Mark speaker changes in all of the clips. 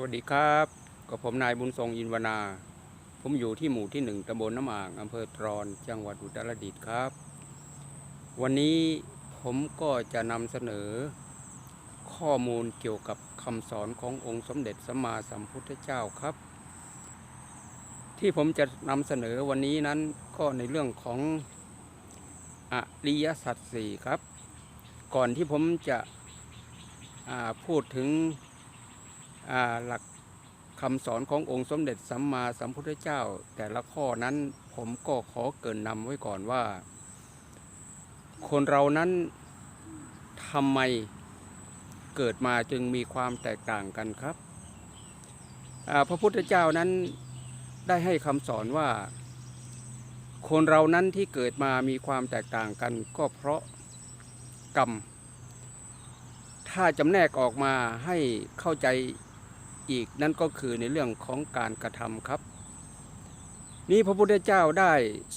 Speaker 1: วัสดีครับกับผมนายบุญทรงอินวนา ผมอยู่ที่หมู่ที่หนึ่งตำบลน้ำอ่างอำเภอตรอน จังหวัดอุตรดิตถ์ครับ วันนี้ผมก็จะนำเสนอ ข้อมูลเกี่ยวกับคำสอนขององค์สมเด็จสัมมาสัมพุทธเจ้าครับ ที่ผมจะนำเสนอวันนี้นั้นก็ในเรื่องของอริยสัจสี่ครับ ก่อนที่ผมจะพูดถึง หลักคำสอนขององค์สมเด็จสัมมาสัมพุทธเจ้า แต่ละข้อนั้นผมก็ขอเกินนำไว้ก่อนว่า คนเรานั้นทำไมเกิดมาจึงมีความแตกต่างกันครับพระพุทธเจ้านั้นได้ให้คำสอนว่า คนเรานั้นที่เกิดมามีความแตกต่างกัน ก็เพราะกรรม ถ้าจำแนกออกมาให้เข้าใจ อีกนั่นก็คือในเรื่องของการกระทำครับ นี่พระพุทธเจ้าได้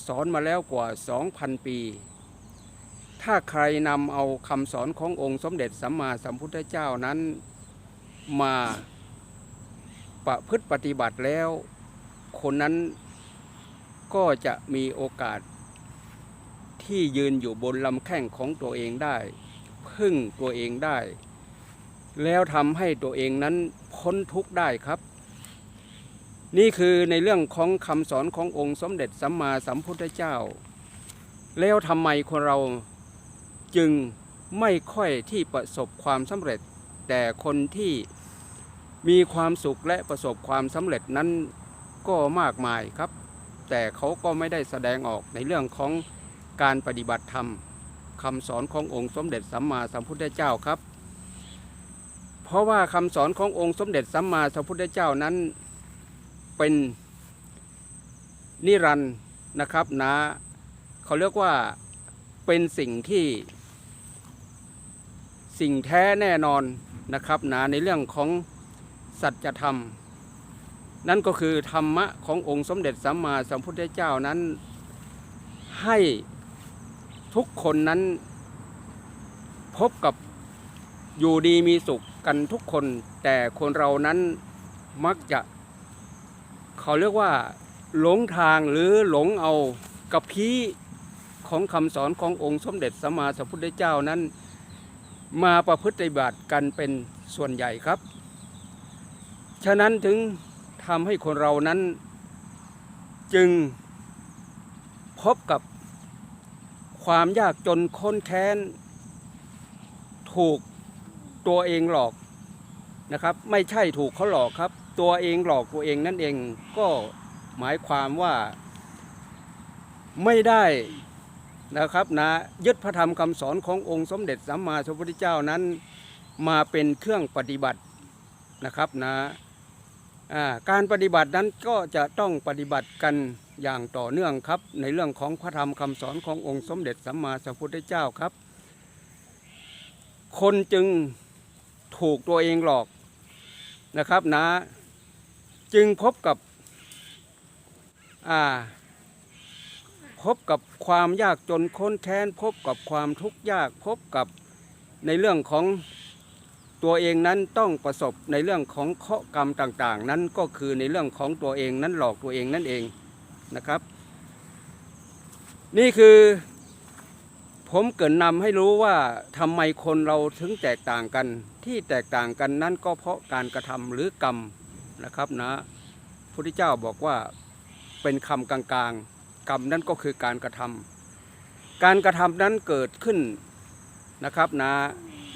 Speaker 1: สอนมาแล้วกว่า 2,000 ปี ถ้าใครนำเอาคำสอนขององค์สมเด็จสัมมาสัมพุทธเจ้านั้นมาประพฤติปฏิบัติแล้ว คนนั้นก็จะมีโอกาสที่ยืนอยู่บนลำแข้งของตัวเองได้ พึ่งตัวเองได้ แล้วทำให้ตัวเองนั้น พ้นทุกข์ได้ครับ นี่คือในเรื่องของคำสอนขององค์สมเด็จสัมมาสัมพุทธเจ้า แล้วทำไมคนเราจึงไม่ค่อยที่ประสบความสำเร็จ แต่คนที่มีความสุขและประสบความสำเร็จนั้นก็มากมายครับ แต่เขาก็ไม่ได้แสดงออกในเรื่องของการปฏิบัติธรรมคำสอนขององค์สมเด็จสัมมาสัมพุทธเจ้าครับ เพราะว่าคำสอนขององค์สมเด็จสัมมาสัมพุทธเจ้านั้นเป็นนิรันดร์นะครับนะเขาเรียกว่าเป็นสิ่งที่สิ่งแท้แน่นอนนะครับนะในเรื่องของสัจธรรม นั่นก็คือธรรมะขององค์สมเด็จสัมมาสัมพุทธเจ้านั้น ให้ทุกคนนั้นพบกับอยู่ดีมีสุข กันทุกคน แต่คนเรานั้นมักจะเขาเรียกว่า หลงทางหรือหลงเอากับพีของคำสอนขององค์สมเด็จสัมมาสัมพุทธเจ้านั้น มาประพฤติบัติกันเป็นส่วนใหญ่ครับ ฉะนั้นถึงทำให้คนเรานั้นจึงพบกับความยากจนค้นแค้น ถูก ตัวเองหลอกนะครับ ไม่ใช่ถูกเขาหลอกครับ ตัวเองหลอกตัวเองนั่นเองก็หมายความว่าไม่ได้นะครับนะยึดพระธรรมคำสอนขององค์สมเด็จสัมมาสัมพุทธเจ้านั้น มาเป็นเครื่องปฏิบัตินะครับนะการปฏิบัตินั้นก็จะต้องปฏิบัติกันอย่างต่อเนื่องครับ ในเรื่องของพระธรรมคำสอนขององค์สมเด็จสัมมาสัมพุทธเจ้าครับ คนจึง ถูกตัวเองหลอกนะครับนะ จึงพบกับอ่าพบกับความยากจนค้นแค้นพบกับความทุกข์ยากพบกับในเรื่องของตัวเองนั้นต้องประสบในเรื่องของเคราะกรรมต่างๆ นั้นก็คือในเรื่องของตัวเองนั้นหลอกตัวเองนั่นเองนะครับ นี่คือ ผมเกรินนำให้รู้ว่าทำไมคนเราถึงแตกต่างกัน ที่แตกต่างกันนั้นก็เพราะการกระทำหรือกรรมนะครับนะพระพุทธเจ้าบอกว่าเป็นคำกลางๆ กรรมนั่นก็คือการกระทำการกระทำนั้นเกิดขึ้นนะครับนะ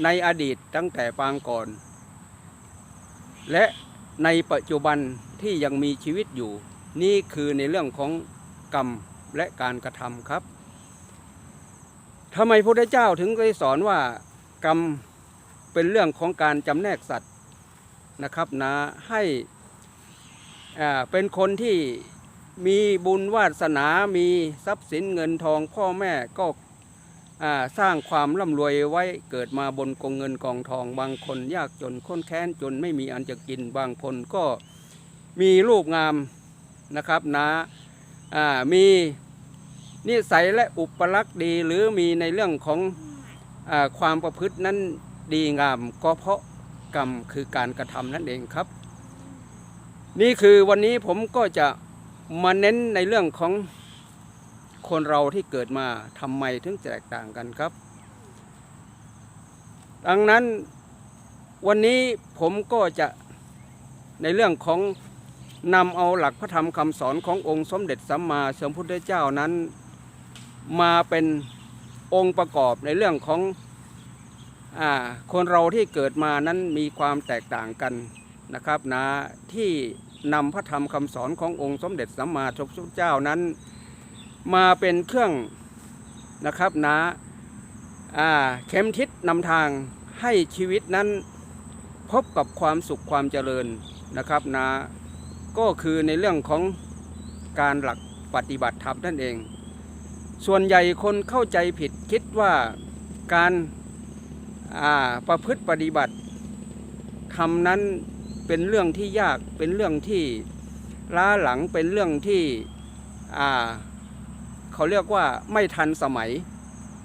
Speaker 1: ในอดีตตั้งแต่ปางก่อน และในปัจจุบันที่ยังมีชีวิตอยู่ นี่คือในเรื่องของกรรมและการกระทำครับ ทำไมพระพุทธเจ้าถึงได้สอนว่ากรรมเป็นเรื่องของการจำแนกสัตว์นะครับนะให้เป็นคนที่มีบุญวาสนามีทรัพย์สินเงินทองพ่อแม่ก็สร้างความร่ำรวยไว้เกิดมาบนกองเงินกองทองบางคนยากจนค้นแค้นจนไม่มีอันจะกินบางคนก็มีรูปงามนะครับนะอ่ามี นิสัยและอุปลักษณ์ดีหรือมีในเรื่องของอความประพฤตินั้นดีงาม ก็เพราะกรรมคือการกระทำนั่นเองครับ นี่คือวันนี้ผมก็จะมาเน้นในเรื่องของคนเราที่เกิดมาทำไมถึงแตกต่างกันครับ ดังนั้นวันนี้ผมก็จะในเรื่องของนำเอาหลักพระธรรมคำสอนขององค์สมเด็จสัมมาสัมพุทธเจ้านั้น มาเป็นองค์ประกอบในเรื่องของอคนเราที่เกิดมานั้นมีความแตกต่างกันนะครับนะที่นำพระธรรมคำสอนขององค์สมเด็จสัมมาสัมพุทธเจ้านั้น มาเป็นเครื่องนะครับนะอ่าเข็มทิศนำทางให้ชีวิตนั้นพบกับความสุขความเจริญนะครับนะก็คือในเรื่องของการหลักปฏิบัติธรรมนั่นเอง ส่วนใหญ่คนเข้าใจผิดคิดว่าการาประพฤติปฏิบัติทำนั้นเป็นเรื่องที่ยากเป็นเรื่องที่ล้าหลังเป็นเรื่องที่เขาเรียกว่าไม่ทันสมัย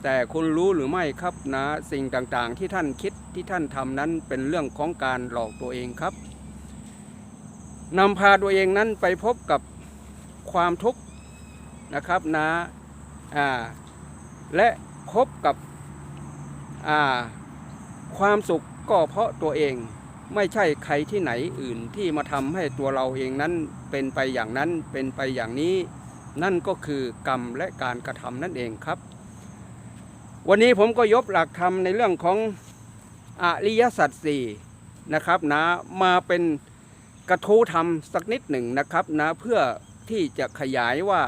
Speaker 1: แต่คุณรู้หรือไม่ครับนะสิ่งต่างๆ ที่ท่านคิดที่ท่านทำนั้นเป็นเรื่องของการหลอกตัวเองครับนำพาตัวเองนั้นไปพบกับความทุกข์นะครับนะอ่า และพบกับความสุขก็เพราะตัวเองไม่ใช่ใครที่ไหนอื่นที่มาทำให้ตัวเราเองนั้นเป็นไปอย่างนั้นเป็นไปอย่างนี้ นั่นก็คือกรรมและการกระทำนั่นเองครับ วันนี้ผมก็ยกหลักธรรมในเรื่องของอริยสัจสี่นะครับนะมาเป็นกระทู้ธรรมสักนิดหนึ่งนะครับนะเพื่อที่จะขยายว่า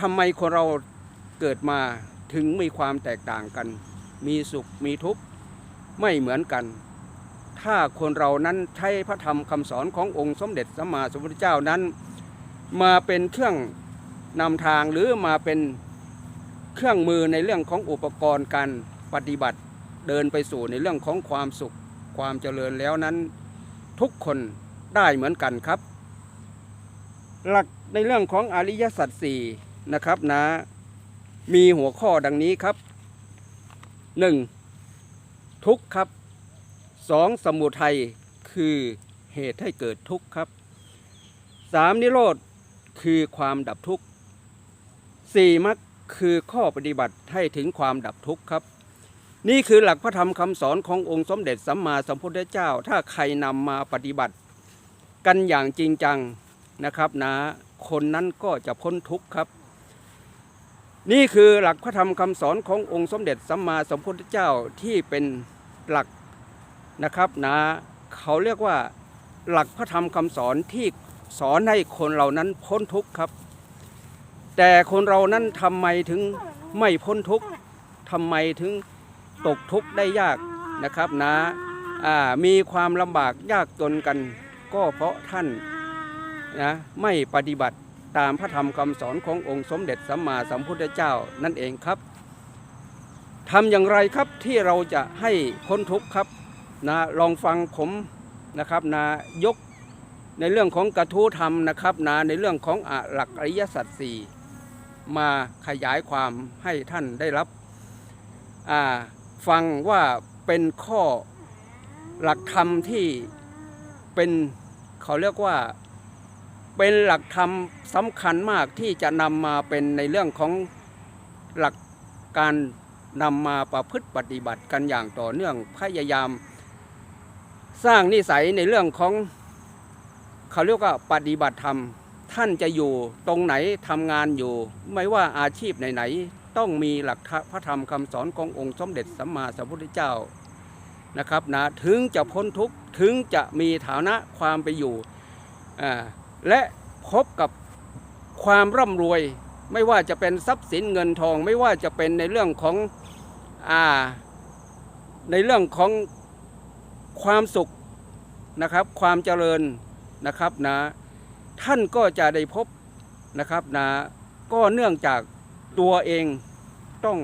Speaker 1: ทำไมคนเราเกิดมาถึงมีความแตกต่างกัน มีสุขมีทุกข์ไม่เหมือนกัน ถ้าคนเรานั้นใช้พระธรรมคำสอนขององค์สมเด็จสัมมาสัมพุทธเจ้านั้น มาเป็นเครื่องนำทางหรือมาเป็นเครื่องมือในเรื่องของอุปกรณ์การปฏิบัติเดินไปสู่ในเรื่องของความสุขความเจริญแล้วนั้น ทุกคนได้เหมือนกันครับ หลักในเรื่องของอริยสัจสี่นะครับนะ มีหัวข้อดังนี้ครับ 1. ทุกข์ครับ 2. สมุทัยคือเหตุให้เกิดทุกข์ครับ 3. นิโรธคือความดับทุกข์ 4. มรรคคือข้อปฏิบัติให้ถึงความดับทุกข์ครับ นี่คือหลักพระธรรมคำสอนขององค์สมเด็จสัมมาสัมพุทธเจ้า ถ้าใครนำมาปฏิบัติ กันอย่างจริงจัง นะครับนะคนนั้นก็จะพ้นทุกข์ครับ นี่คือหลักพระธรรมคำสอนขององค์สมเด็จสัมมาสัมพุทธเจ้าที่เป็นหลักนะครับนะเขาเรียกว่าหลักพระธรรมคำสอนที่สอนให้คนเหล่านั้นพ้นทุกข์ครับ แต่คนเรานั้นทำไมถึงไม่พ้นทุกข์ทำไมถึงตกทุกข์ได้ยากนะครับนะอ่ามีความลำบากยากจนกัน ก็เพราะท่าน นะไม่ปฏิบัติตามพระธรรมคำสอนขององค์สมเด็จสัมมาสัมพุทธเจ้านั่นเองครับทำอย่างไรครับที่เราจะให้พ้นทุกข์ครับนะลองฟังผมนะครับนะยกในเรื่องของกระทู้ธรรมนะครับนะในเรื่องของอหลักอริยสัจสี่มาขยายความให้ท่านได้รับฟังว่าเป็นข้อหลักธรรมที่เป็นเขาเรียกว่า เป็นหลักธรรมสำคัญมากที่จะนำมาเป็นในเรื่องของหลักการนำมาประพฤติปฏิบัติกันอย่างต่อเนื่องพยายาม สร้างนิสัยในเรื่องของเขาเรียกว่าปฏิบัติธรรม ท่านจะอยู่ตรงไหนทำงานอยู่ ไม่ว่าอาชีพไหนๆต้องมีหลักพระธรรมคำสอนขององค์สมเด็จสัมมาสัมพุทธเจ้านะครับนะถึงจะพ้นทุกข์ถึงจะมีฐานะความไปอยู่อ่า และพบกับความร่ำรวย ไม่ว่าจะเป็นทรัพย์สินเงินทอง ไม่ว่าจะเป็นในเรื่องของอ่าในเรื่องของความสุขนะครับ ความเจริญนะครับนะท่านก็จะได้พบนะครับนะก็เนื่องจากตัวเองต้อง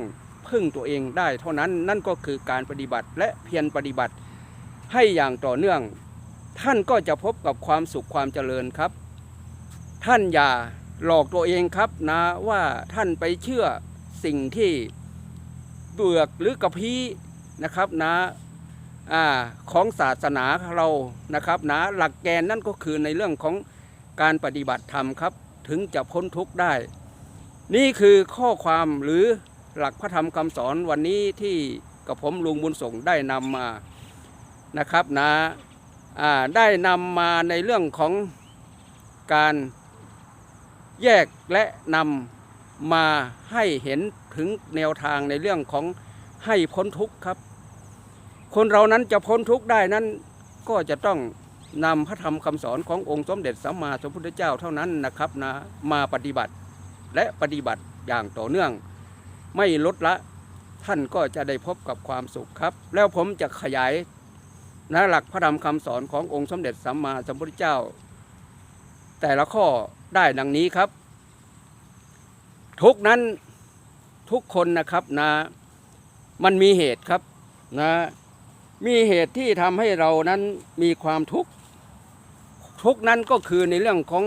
Speaker 1: พึ่งตัวเองได้เท่านั้นนั่นก็คือการปฏิบัติและเพียรปฏิบัติให้อย่างต่อเนื่อง ท่านก็จะพบกับความสุขความเจริญครับ ท่านอย่าหลอกตัวเองครับนะว่าท่านไปเชื่อสิ่งที่เบือกหรือกระพี้นะครับนะอของศาสนาเรานะครับนะหลักแกนนั่นก็คือในเรื่องของการปฏิบัติธรรมครับ ถึงจะพ้นทุกข์ได้ นี่คือข้อความหรือหลักพระธรรมคำสอนวันนี้ที่กับผมลุงบุญส่งได้นำมานะครับนะได้นำมาในเรื่องของการ แยกและนำมาให้เห็นถึงแนวทางในเรื่องของให้พ้นทุกข์ครับ คนเรานั้นจะพ้นทุกข์ได้นั้นก็จะต้องนำพระธรรมคำสอนขององค์สมเด็จสัมมาสัมพุทธเจ้าเท่านั้นนะครับนะมาปฏิบัติและปฏิบัติอย่างต่อเนื่อง ไม่ลดละท่านก็จะได้พบกับความสุขครับ แล้วผมจะขยายนะหลักพระธรรมคำสอนขององค์สมเด็จสัมมาสัมพุทธเจ้า แต่ละข้อได้ดังนี้ครับ ทุกนั้นทุกคนนะครับนะ มันมีเหตุครับนะ มีเหตุที่ทำให้เรานั้นมีความทุกข์ทุกนั้นก็คือในเรื่องของ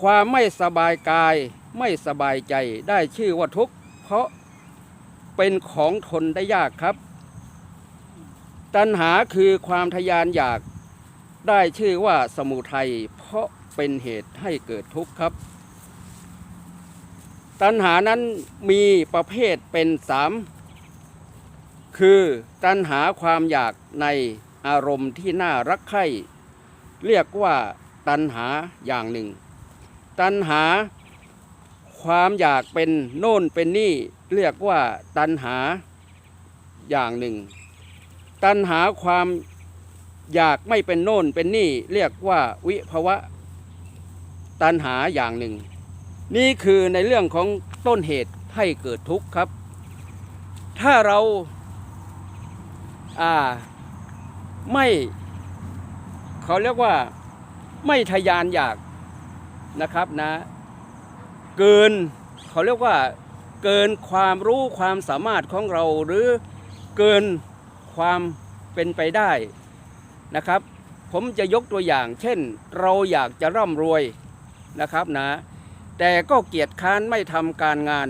Speaker 1: ความไม่สบายกายไม่สบายใจได้ชื่อว่าทุกข์เพราะเป็นของทนได้ยากครับ ตัณหาคือความทยานอยาก ได้ชื่อว่าสมุทัยเพราะเป็นเหตุให้เกิดทุกข์ครับ ตัณหานั้นมีประเภทเป็นสามคือตัณหาความอยากในอารมณ์ที่น่ารักใคร่เรียกว่าตัณหาอย่างหนึ่ง ตัณหาความอยากเป็นโน่นเป็นนี่เรียกว่าตัณหาอย่างหนึ่ง ตัณหาความ อยากไม่เป็นโน่นเป็นนี่เรียกว่าวิภวะตัณหาอย่างหนึ่ง นี่คือในเรื่องของต้นเหตุให้เกิดทุกข์ครับ ถ้าเราอ่าไม่เขาเรียกว่าไม่ทะยานอยากนะครับนะ เกินเขาเรียกว่าเกินความรู้ความสามารถของเราหรือเกินความเป็นไปได้ นะครับ ผมจะยกตัวอย่าง เช่น เราอยากจะร่ำรวยนะครับนะ แต่ก็เกียจค้านไม่ทำการงาน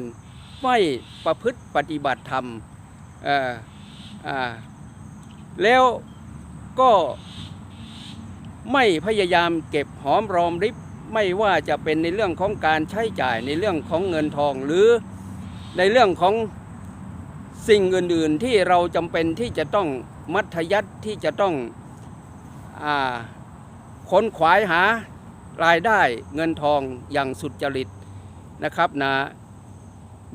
Speaker 1: ไม่ประพฤติปฏิบัติธรรมแล้วก็ไม่พยายามเก็บหอมรอมริบไม่ว่าจะเป็นในเรื่องของการใช้จ่ายในเรื่องของเงินทองหรือในเรื่องของสิ่งอื่นๆที่เราจำเป็นที่จะต้องมัธยัติที่จะต้อง ค้นขวายหารายได้เงินทองอย่างสุดจริตนะครับนะ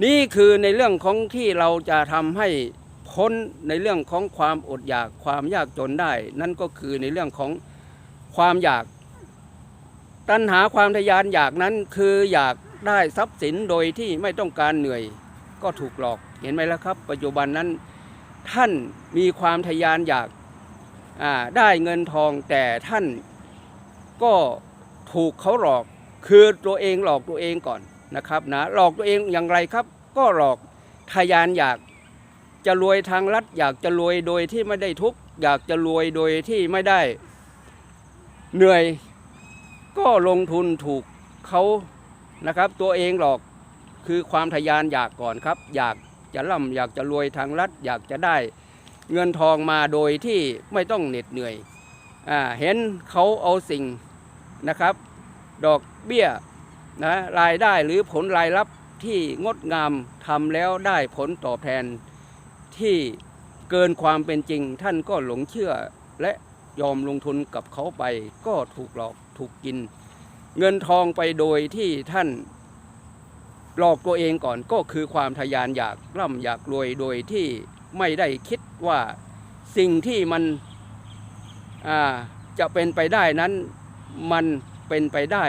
Speaker 1: นี่คือในเรื่องของที่เราจะทำให้พ้นในเรื่องของความอดอยากความยากจนได้ นั่นก็คือในเรื่องของความอยาก ตัณหาความทยานอยากนั้นคืออยากได้ทรัพย์สินโดยที่ไม่ต้องการเหนื่อยก็ถูกหลอกเห็นไหมล่ะครับ ปัจจุบันนั้นท่านมีความทยานอยาก ได้เงินทองแต่ท่านก็ถูกเขาหลอกคือตัวเองหลอกตัวเองก่อนนะครับนะหลอกตัวเองอย่างไรครับ ก็หลอกทยานอยากจะรวยทางลัดอยากจะรวยโดยที่ไม่ได้ทุกข์อยากจะรวยโดยที่ไม่ได้ เหนื่อยก็ลงทุนถูกเขานะครับ ตัวเองหลอกคือความทยานอยากก่อนครับ อยากจะร่ำอยากจะรวยทางลัดอยากจะได้ เงินทองมาโดยที่ไม่ต้องเหน็ดเหนื่อยอเห็นเขาเอาสิ่งนะครับ ดอกเบี้ยนะรายได้หรือผลรายรับที่งดงามทำแล้วได้ผลตอบแทนที่เกินความเป็นจริงท่านก็หลงเชื่อและยอมลงทุนกับเขาไปก็ถูกหลอกถูกกิน เงินทองไปโดยที่ท่านหลอกตัวเองก่อนก็คือความทยานอยากร่ำอยากรวยโดยที่ไม่ได้คิด ว่าสิ่งที่มันจะเป็นไปได้นั้นมันเป็นไปได้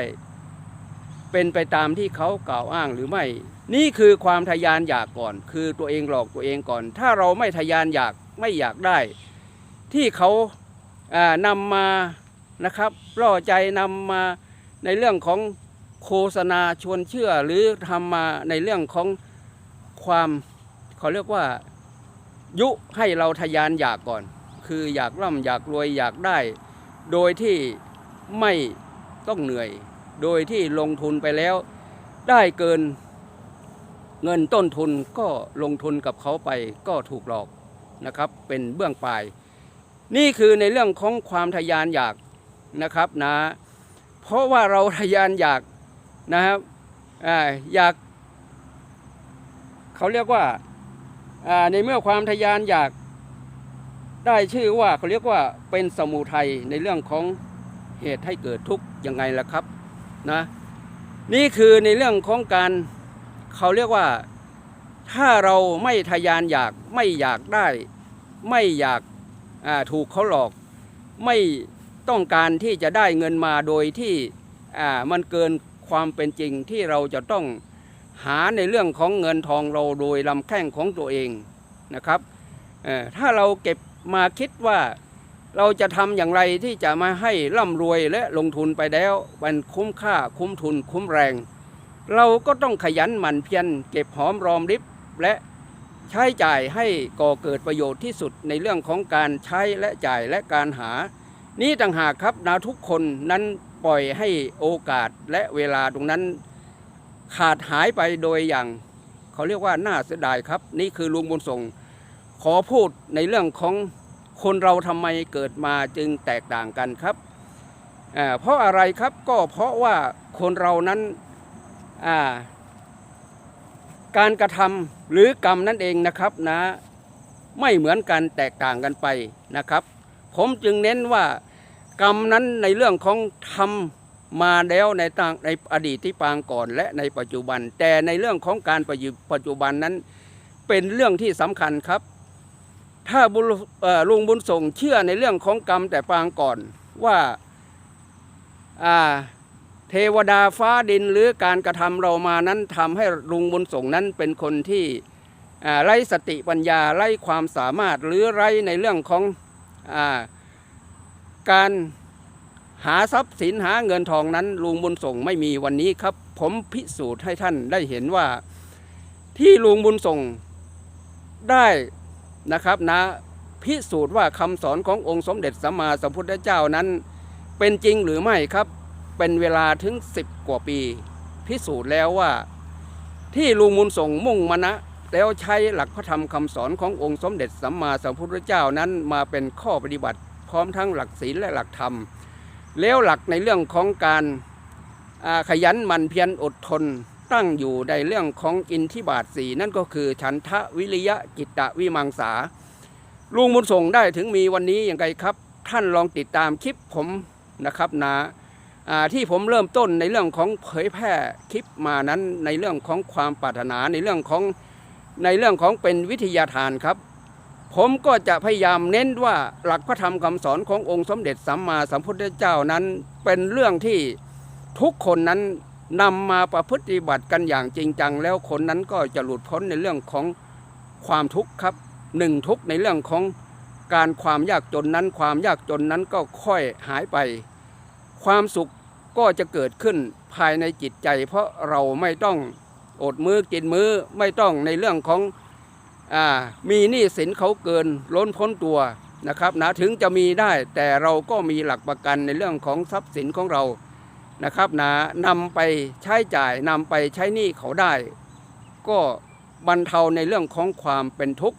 Speaker 1: เป็นไปตามที่เขากล่าวอ้างหรือไม่ นี่คือความทยานอยากก่อน คือตัวเองหลอกตัวเองก่อน ถ้าเราไม่ทยานอยากไม่อยากได้ ที่เขาอ่านำมานะครับล่อใจนำมาในเรื่องของโฆษณาชวนเชื่อหรือทำมาในเรื่องของความเขาเรียกว่า ยุให้เราทยานอยากก่อน คืออยากร่ำอยากรวยอยากได้ โดยที่ไม่ต้องเหนื่อย โดยที่ลงทุนไปแล้ว ได้เกินเงินต้นทุนก็ลงทุนกับเขาไปก็ถูกหลอกนะครับ เป็นเบื้องปลาย นี่คือในเรื่องของความทะยานอยากนะครับนะ เพราะว่าเราทะยานอยากนะครับออยาก เขาเรียกว่า ในเมื่อความทะยานอยากได้ชื่อว่าเขาเรียกว่าเป็นสมุทัยในเรื่องของเหตุให้เกิดทุกข์ยังไงล่ะครับนะนี่คือในเรื่องของการเขาเรียกว่าถ้าเราไม่ทะยานอยากไม่อยากได้ ไม่อยากาถูกเขาหลอก ไม่ต้องการที่จะได้เงินมาโดยที่มันเกินความเป็นจริงที่เราจะต้อง หาในเรื่องของเงินทองเราโดยลำแข้งของตัวเองนะครับถ้าเราเก็บมาคิดว่าเราจะทำอย่างไรที่จะมาให้ร่ำรวยและลงทุนไปแล้วมันคุ้มค่าคุ้มทุนคุ้มแรง เราก็ต้องขยันหมั่นเพียรเก็บหอมรอมริบและใช้จ่ายให้ก่อเกิดประโยชน์ที่สุดในเรื่องของการใช้และจ่ายและการหา นี่ต่างหากครับนะทุกคนนั้นปล่อยให้โอกาสและเวลาตรงนั้น ขาดหายไปโดยอย่าง เขาเรียกว่าน่าเสียดายครับ นี่คือลุงบุญส่ง ขอพูดในเรื่องของคนเราทำไมเกิดมาจึงแตกต่างกันครับ เพราะอะไรครับก็เพราะว่าคนเรานั้นาการกระทำหรือกรรมนั่นเองนะครับนะไม่เหมือนกันแตกต่างกันไปนะครับ ผมจึงเน้นว่ากรรมนั้นในเรื่องของทำ มาแล้วในต่างในอดีตที่ปางก่อนและในปัจจุบัน แต่ในเรื่องของการปัจจุบันนั้น เป็นเรื่องที่สำคัญครับ ถ้าลุงบุญส่งเชื่อในเรื่องของกรรมแต่ปางก่อนว่าเทวดาฟ้าดินหรือการกระทำเรามานั้นทำให้ลุงบุญส่งนั้นเป็นคนที่ไร้สติปัญญาไร้ความสามารถหรือไร้ในเรื่องของอการ หาทรัพย์สินหาเงินทองนั้นลุงบุญส่งไม่มีวันนี้ครับ ผมพิสูจน์ให้ท่านได้เห็นว่าที่ลุงบุญส่งได้นะครับนะพิสูจน์ว่าคำสอนขององค์สมเด็จสัมมาสัมพุทธเจ้านั้น เป็นจริงหรือไม่ครับ เป็นเวลาถึง 10 กว่าปี พิสูจน์แล้วว่า ที่ลุงมุนส่งมุ่งมนะแล้วใช้หลักพระธรรมคำสอนขององค์สมเด็จสัมมาสัมพุทธเจ้านั้นมาเป็นข้อปฏิบัติ พร้อมทั้งหลักศีลและหลักธรรม แล้วหลักในเรื่องของการขยันหมั่นเพียรอดทนตั้งอยู่ในเรื่องของอินทิบาทสีนั่นก็คือฉันทะวิริยะจิตตะวิมังสาลุงบุญส่งได้ถึงมีวันนี้อย่างไรครับ ท่านลองติดตามคลิปผมนะครับนะอ่าที่ผมเริ่มต้นในเรื่องของเผยแพร่คลิปมานั้นในเรื่องของความปรารถนาในเรื่องของในเรื่องของเป็นวิทยาทานครับ ผมก็จะพยายามเน้นว่าหลักพระธรรมคำสอนขององค์สมเด็จสัมมาสัมพุทธเจ้านั้น เป็นเรื่องที่ทุกคนนั้นนำมาประพฤติบัติกันอย่างจริงจัง แล้วคนนั้นก็จะหลุดพ้นในเรื่องของความทุกข์ครับหนึ่งทุกข์ในเรื่องของการความยากจนนั้น ความยากจนนั้นก็ค่อยหายไป ความสุขก็จะเกิดขึ้นภายในจิตใจ เพราะเราไม่ต้องอดมือกินมือไม่ต้องในเรื่องของ มีหนี้สินเขาเกินล้นพ้นตัวนะครับนะถึงจะมีได้แต่เราก็มีหลักประกันในเรื่องของทรัพย์สินของเรานะครับนะนำไปใช้จ่ายนำไปใช้หนี้เขาได้ ก็บรรเทาในเรื่องของความเป็นทุกข์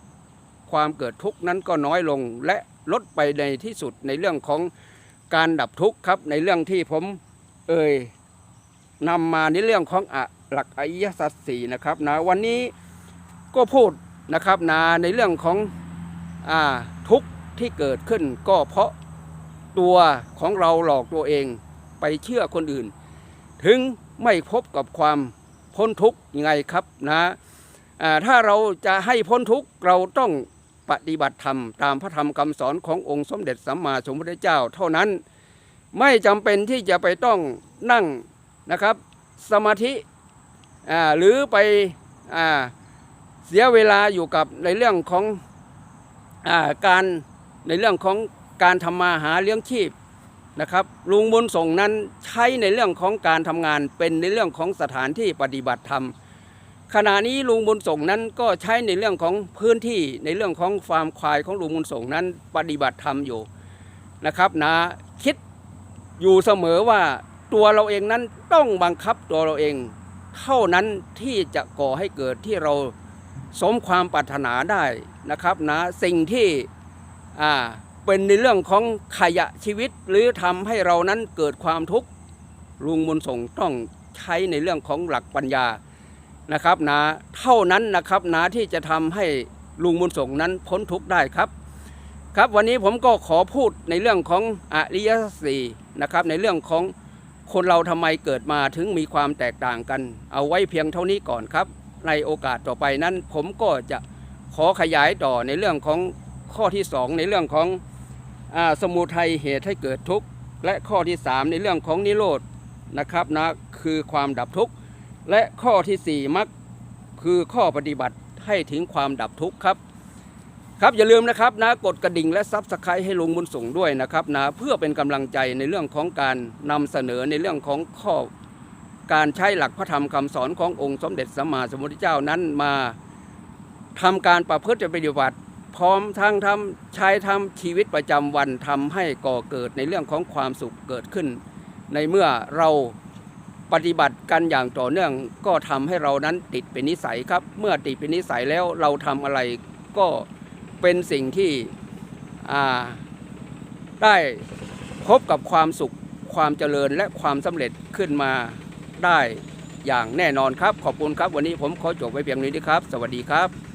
Speaker 1: ความเกิดทุกข์นั้นก็น้อยลงและลดไปในที่สุดในเรื่องของการดับทุกข์ครับในเรื่องที่ผมเอ่ยนำมาในเรื่องของอหลักอริยสัจสี่นะครับนะวันนี้ก็พูด นะครับนะในเรื่องของอทุกข์ที่เกิดขึ้นก็เพราะตัวของเราหลอกตัวเองไปเชื่อคนอื่น ถึงไม่พบกับความพ้นทุกข์ยังไงครับนะอ่าถ้าเราจะให้พ้นทุกข์เราต้องปฏิบัติธรรมตามพระธรรมคำสอนขององค์สมเด็จสัมมาสัมพุทธเจ้า เท่านั้นไม่จำเป็นที่จะไปต้องนั่งนะครับสมาธิหรือไปอ เสียเวลาอยู่กับในเรื่องของอาการในเรื่องของการทำมาหาเลี้ยงชีพนะครับลุงบุญส่งนั้นใช้ในเรื่องของการทำงานเป็นในเรื่องของสถานที่ปฏิบัติธรรม ขณะนี้ลุงบุญส่งนั้นก็ใช้ในเรื่องของพื้นที่ในเรื่องของฟาร์มควายของลุงบุญส่งนั้นปฏิบัติธรรมอยู่นะครับนะคิดอยู่เสมอว่าตัวเราเองนั้นต้องบังคับตัวเราเอง เท่านั้นที่จะก่อให้เกิดที่เรา สมความปรารถนาได้นะครับนะสิ่งที่เป็นในเรื่องของขยะชีวิต หรือทำให้เรานั้นเกิดความทุกข์ลุงบุญส่งต้องใช้ในเรื่องของหลักปัญญานะครับนะเท่านั้นนะครับนะที่จะทำให้ลุงบุญส่งนั้นพ้นทุกข์ได้ครับ ครับวันนี้ผมก็ขอพูดในเรื่องของอริยสี่นะครับในเรื่องของคนเราทำไมเกิดมาถึงมีความแตกต่างกัน เอาไว้เพียงเท่านี้ก่อนครับ ในโอกาสต่อไปนั้น ผมก็จะขอขยายต่อในเรื่องของข้อที่สองในเรื่องของอสมุทัยเหตุให้เกิดทุกข์และข้อที่สามในเรื่องของนิโรธนะครับนะคือความดับทุกข์และข้อที่สี่มักคือข้อปฏิบัติให้ถึงความดับทุกข์ครับครับอย่าลืมนะครับนะกดกระดิ่งและซับสไครต์ให้ลุงบุญส่งด้วยนะครับนะเพื่อเป็นกำลังใจในเรื่องของการนำเสนอในเรื่องของข้อ การใช้หลักพระธรรมคำสอนขององค์สมเด็จสัมมาสัมพุทธเจ้านั้นมาทำการประพฤติปฏิบัติ พร้อมทั้งทำใช้ทำชีวิตประจำวันทำให้ก่อเกิดในเรื่องของความสุขเกิดขึ้น ในเมื่อเราปฏิบัติกันอย่างต่อเนื่องก็ทำให้เรานั้นติดเป็นนิสัยครับ เมื่อติดเป็นนิสัยแล้วเราทำอะไรก็เป็นสิ่งที่ได้พบกับความสุขความเจริญและความสำเร็จขึ้นมา ได้อย่างแน่นอนครับ ขอบคุณครับ วันนี้ผมขอจบไว้เพียงนี้นะครับ สวัสดีครับ